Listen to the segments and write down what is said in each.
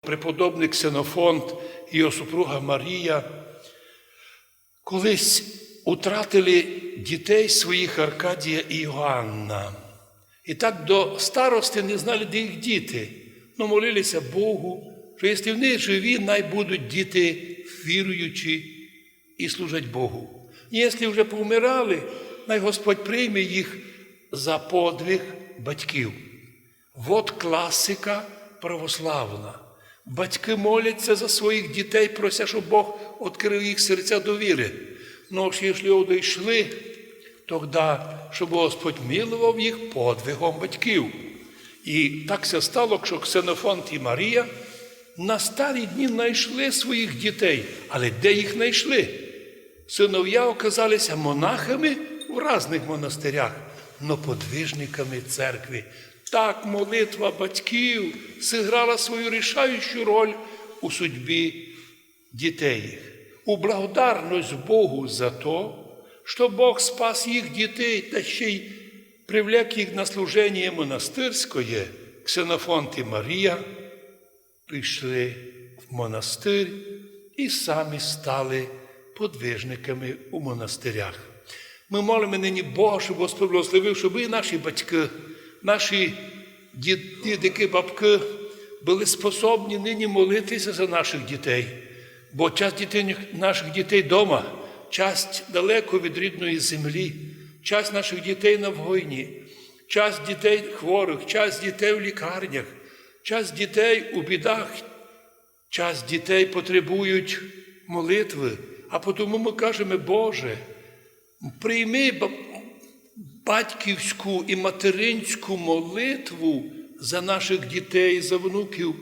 преподобний Ксенофонт і його супруга Марія колись утратили дітей своїх Аркадія і Йоанна. І так до старости не знали, де їх діти. Ну, молилися Богу, що якщо вони живі, най будуть діти віруючі і служать Богу. І якщо вже повмирали, най Господь прийме їх за подвиг батьків. От класика православна. Батьки моляться за своїх дітей, прося, щоб Бог відкрив їх серця до віри. Ну, якщо одійшли, тоді, щоб Господь милував їх подвигом батьків. І так все стало, що Ксенофонт і Марія на старі дні знайшли своїх дітей. Але де їх знайшли? Синов'я оказалися монахами в різних монастирях, но подвижниками церкви. Так молитва батьків зіграла свою рішаючу роль у судьбі дітей. У благодарність Богу за то, що Бог спас їх дітей та ще й привлек їх на служення монастирське, Ксенофонт і Марія пішли в монастир і самі стали подвижниками у монастирях. Ми молимо нині Бога, щоб Господь благословив, щоб і наші батьки, наші дід- дідики, бабки були способні нині молитися за наших дітей. Бо часть дітей, наших дітей вдома, часть далеко від рідної землі, часть наших дітей на війні, часть дітей хворих, часть дітей в лікарнях, часть дітей у бідах, Час дітей потребують молитви, а тому ми кажемо, Боже, прийми батьківську і материнську молитву за наших дітей, за внуків,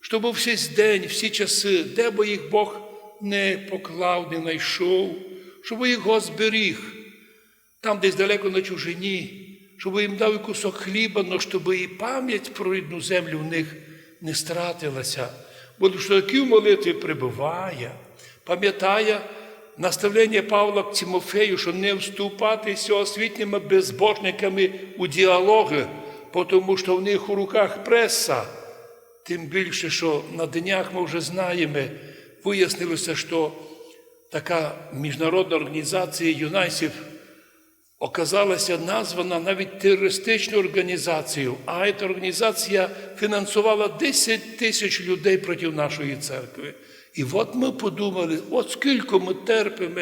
щоб у всі день, всі часи, де би їх Бог не поклав, не знайшов, щоб їх Господь зберіг, там десь далеко на чужині, щоб їм дав і кусок хліба, но щоб і пам'ять про рідну землю в них не стратилася. Бо що такі в молитві прибуває, пам'ятає наставлення Павла к Тимофею, що не вступатися освітніми безбожниками у діалоги, тому що в них у руках преса. Тим більше, що на днях ми вже знаємо, вияснилося, що така міжнародна організація юнайсів оказалася названа навіть терористичною організацією, а ця організація фінансувала 10 тисяч людей проти нашої церкви. І от ми подумали, от скільки ми терпимо,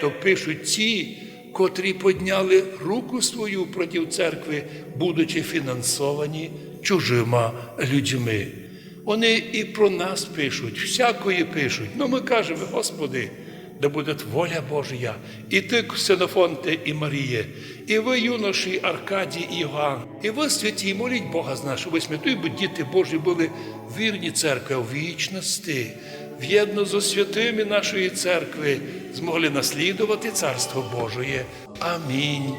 то пишуть ті, котрі підняли руку свою проти церкви, будучи фінансовані чужими людьми. Вони і про нас пишуть, всякої пишуть. Ну ми кажемо, Господи, да будет воля Божья. і ти, Ксенофонте і Маріє, і ви, юноші Аркадій і Іван, і ви, святі, моліть Бога з нас, щоб святої, бо діти Божі були вірні церкви в вічності, в'єдно зі святими нашої церкви, змогли наслідувати Царство Божоє. Амінь.